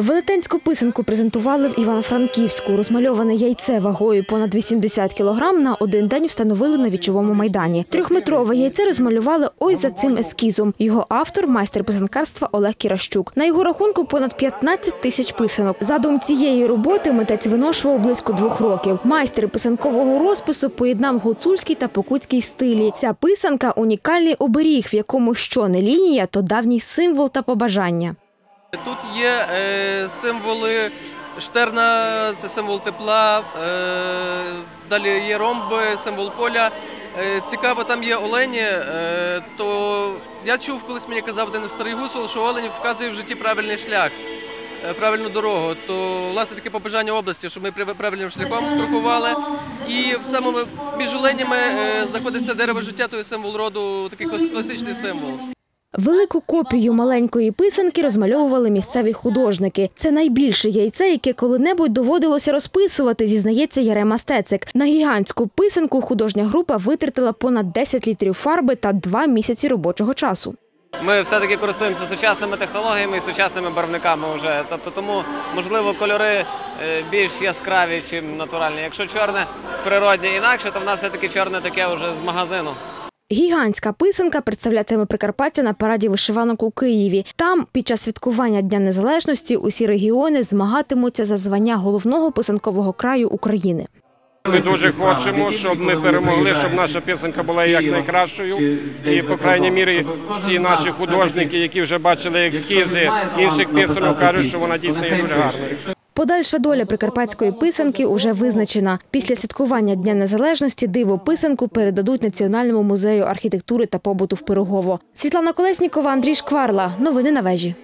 Велетенську писанку презентували в Івано-Франківську. Розмальоване яйце вагою понад 80 кілограм на один день встановили на вічовому майдані. Трьохметрове яйце розмалювали ось за цим ескізом. Його автор майстер писанкарства Олег Кіращук. На його рахунку понад 15 тисяч писанок. Задум цієї роботи митець виношував близько двох років. Майстер писанкового розпису поєднав гуцульський та покутський стилі. Ця писанка унікальний оберіг, в якому що не лінія, то давній символ та побажання. Тут є е, символи штерна, це символ тепла, е, далі є ромби, символ поля. Е, цікаво, там є олені. То я чув, колись мені казав один старий гусол, що олень вказує в житті правильний шлях, правильну дорогу. То власне таке побажання області, щоб ми правильним шляхом крокували. І в самому між оленями знаходиться дерево життя, то є символ роду, такий класичний символ. Велику копію маленької писанки розмальовували місцеві художники. Це найбільше яйце, яке коли-небудь доводилося розписувати, зізнається Ярема Стецик. На гігантську писанку художня група витратила понад 10 літрів фарби та два місяці робочого часу. Ми все-таки користуємося сучасними технологіями і сучасними барвниками вже. Тобто тому, можливо, кольори е, більш яскраві, ніж натуральні. Якщо чорне природне інакше, то в нас все-таки чорне таке вже з магазину. Гігантська писанка представлятиме Прикарпаття на параді вишиванок у Києві. Там під час святкування Дня Незалежності усі регіони змагатимуться за звання головного писанкового краю України. Ми дуже хочемо, щоб ми перемогли, щоб наша пісенька була як найкращою. І, по крайній мірі, ці наші художники, які вже бачили ескізи інших пісенок, кажуть, що вона дійсно є дуже гарна. Подальша доля прикарпатської писанки уже визначена. Після святкування Дня Незалежності диво писанку передадуть Національному музею архітектури та побуту в Пирогово. Світлана Колеснікова, Андрій Шкварла. Новини на вежі.